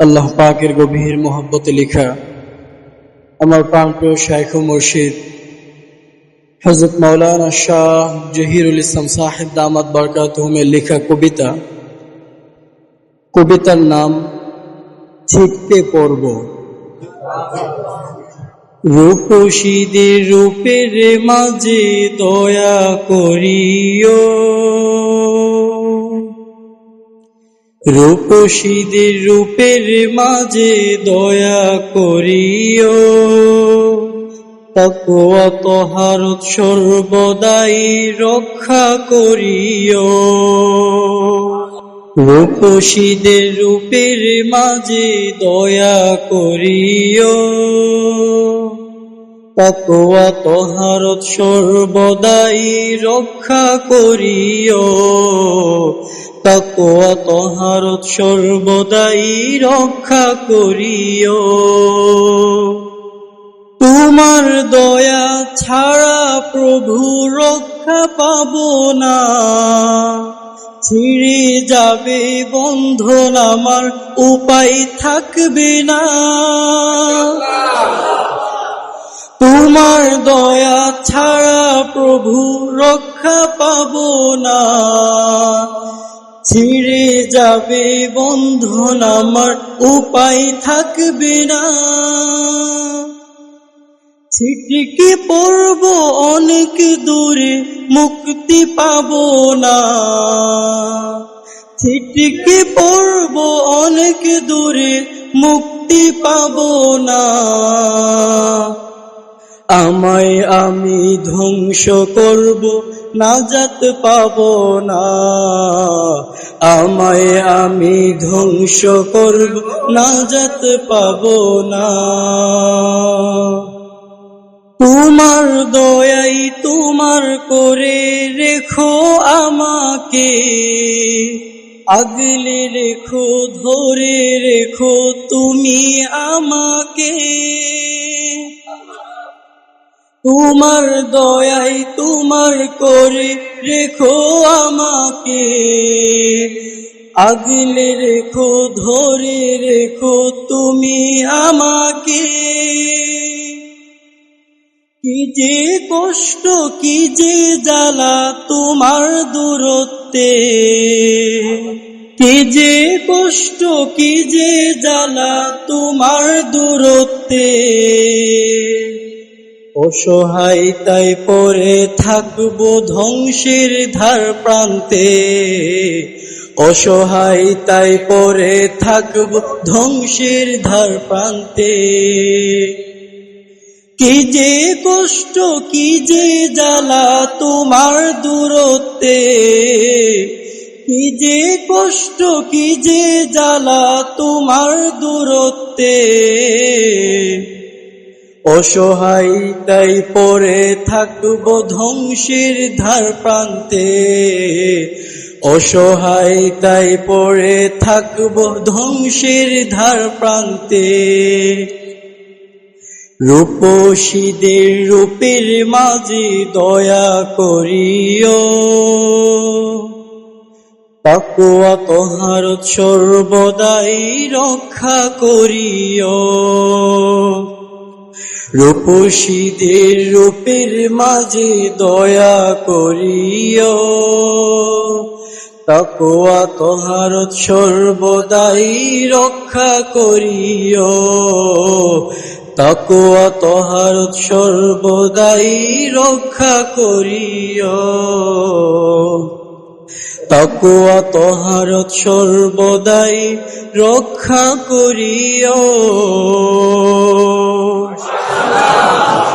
আল্লাহ পাকের গভীর মোহব্বতে লেখা, আমার প্রাণপ্রিয় শাইখ মুর্শিদ হজরত মৌলানা শাহ জহিরুল ইসলাম সাহেব দামাত বরকাতহুমের লেখা কবিতা, কবিতার নাম ছিটতে পড়ব। রূপসীদের রূপের মাঝে দয়া করিও। রূপসীদের রূপের মাঝে দয়া করিও। তহারত সর্বদাই রক্ষা করিও। রূপসীদের রূপের মাঝে দয়া করিও। তাকওয়া তহারত সর্বদাই রক্ষা করিও। তাকওয়া তহারত সর্বদাই রক্ষা করিও। তোমার দয়া ছাড়া প্রভু রক্ষা পাব না। ছিঁড়ে যাবে বন্ধন আমার, উপায় থাকবে না। তোমার দয়া ছাড়া প্রভু রক্ষা পাব না। ছিঁড়ে যাবে বন্ধন আমার, উপায় থাকবে না। ছিটকে পড়ব অনেক দূরে, মুক্তি পাব না। ছিটকে পড়ব অনেক দূরে, মুক্তি পাব না। আমায় আমি ধ্বংস করব, নাজাত পাব না। আমায় আমি ধ্বংস করব, নাজাত পাব না। তোমার দয়াই তোমার করে রেখো আমাকে। আগলে রেখো, ধরে রেখো তুমি আমাকে। তোমার দয়াই তোমার করে রেখো আমাকে। আগলে রেখো, ধরে রেখো তুমি আমাকে। কি যে কষ্ট, কি যে জ্বালা তোমার দূরত্বে। কি যে কষ্ট, কি যে জ্বালা তোমার দূরত্বে। অসহায় তাই পরে থাকব ধ্বংসের ধার প্রান্তে। অসহায় তাই পরে থাকব ধ্বংসের ধার প্রান্তে। কি যে কষ্ট, কি যে জ্বালা তোমার দূরত্বে। কি যে কষ্ট, কি যে জ্বালা তোমার দূরত্বে। অসহায় তাই পরে থাকব ধ্বংসের ধার প্রান্তে। অসহায় তাই পরে থাকব ধ্বংসের ধার প্রান্তে। রূপসীদের রূপের মাঝে দয়া করিও। তাকুয়া তোহার সর্বদাই রক্ষা করিও। রূপসীদের রূপের মাঝে দয়া করিও। তাকুয়া তোহার সর্বদাই রক্ষা করিও। তাকুয়া তোহার সর্বদাই রক্ষা করিও। তাকুয়া তোহার সর্বদাই রক্ষা করিও। আল্লাহ